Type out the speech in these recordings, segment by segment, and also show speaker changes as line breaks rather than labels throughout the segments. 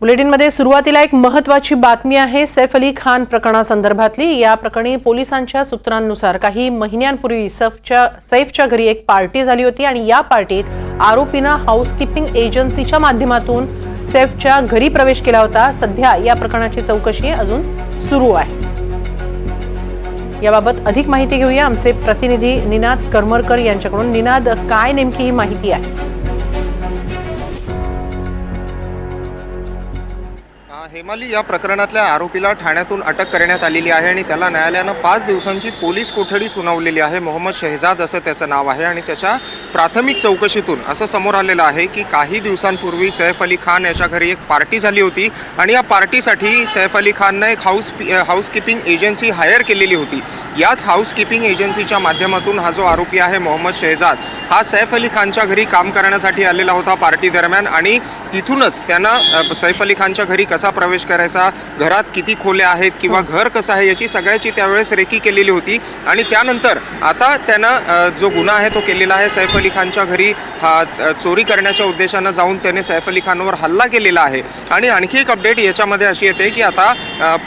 बुलेटिनमध्ये सुरुवातीला एक महत्वाची बातमी आहे सैफ अली खान प्रकरणासंदर्भातली. या प्रकरणी पोलिसांच्या सूत्रांनुसार काही महिन्यांपूर्वी सैफच्या सैफच्या घरी एक पार्टी झाली होती आणि या पार्टीत आरोपीनं हाऊसकीपिंग एजन्सीच्या माध्यमातून सैफच्या घरी प्रवेश केला होता. सध्या या प्रकरणाची चौकशी अजून सुरू आहे. याबाबत अधिक माहिती घेऊया. आमचे प्रतिनिधी निनाद करमरकर यांच्याकडून. निनाद काय नेमकी ही माहिती आहे?
हेमाली या प्रकरणातल्या आरोपीला ठाण्यातून अटक करण्यात आलेली आहे आणि त्याला न्यायालयानं पाच दिवसांची पोलीस कोठडी सुनावलेली आहे. मोहम्मद शहजाद असं त्याचं नाव आहे आणि त्याच्या प्राथमिक चौकशीतून असं समोर आलेलं आहे की काही दिवसांपूर्वी सैफ अली खान याच्या घरी एक पार्टी झाली होती आणि या पार्टीसाठी सैफ अली खाननं एक हाऊस हाऊसकीपिंग एजन्सी हायर केलेली होती. याच हाऊसकीपिंग एजन्सीच्या माध्यमातून हा जो आरोपी आहे मोहम्मद शहजाद हा सैफ अली खानच्या घरी काम करण्यासाठी आलेला होता पार्टी दरम्यान आणि तिथूनच त्यानं सैफ अली खानच्या घरी कसा प्रवेश करायचा घरात किती खोल्या आहेत किंवा घर कसं आहे याची सगळ्याची त्यावेळेस रेकी केलेली होती आणि त्यानंतर आता त्यानं जो गुन्हा आहे तो केलेला आहे सैफ अली खानच्या घरी हा चोरी करण्याच्या उद्देशानं जाऊन त्याने सैफ अली खानवर हल्ला केलेला आहे. आणि आणखी एक अपडेट याच्यामध्ये अशी येते की आता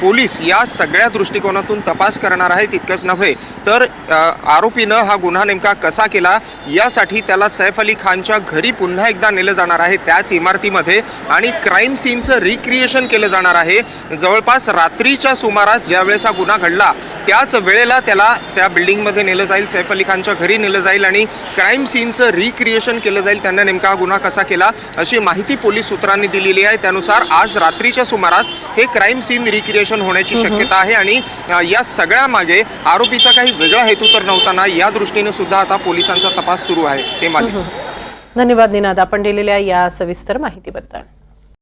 पोलीस या सगळ्या दृष्टिकोनातून तपास करणार आहे तितकंच नव्हे तर आरोपीनं हा गुन्हा नेमका कसा केला? यासाठी त्याला सैफ अली खानच्या घरी पुन्हा एकदा नेलं जाणार आहे त्याच इमारतीमध्ये आणि क्राईम सीनचं रिक्रिएशन केलं जाणार आहे. जवळपास रात्रीच्या सुमारास ज्यावेळेस हा गुन्हा घडला त्याच वेळेला त्याला त्या बिल्डिंगमध्ये नेलं जाईल सैफ अली खानच्या घरी नेलं जाईल आणि क्राईम सीनचं रिक्रिएशन केलं जाईल त्यांना नेमका हा गुन्हा कसा केला अशी माहिती पोलीस सूत्रांनी दिलेली आहे. त्यानुसार आज रात्रीच्या सुमारास हे क्राईम सीन रिक्रिएशन होण्याची शक्यता आहे आणि या सगळ्या मागे आरोपीचा काही वेगळा हेतू तर नव्हता ना या दृष्टीने सुद्धा आता पोलिसांचा तपास सुरू आहे ते मान्य.
धन्यवाद निनाद. आपण दिलेल्या या सविस्तर माहितीबद्दल.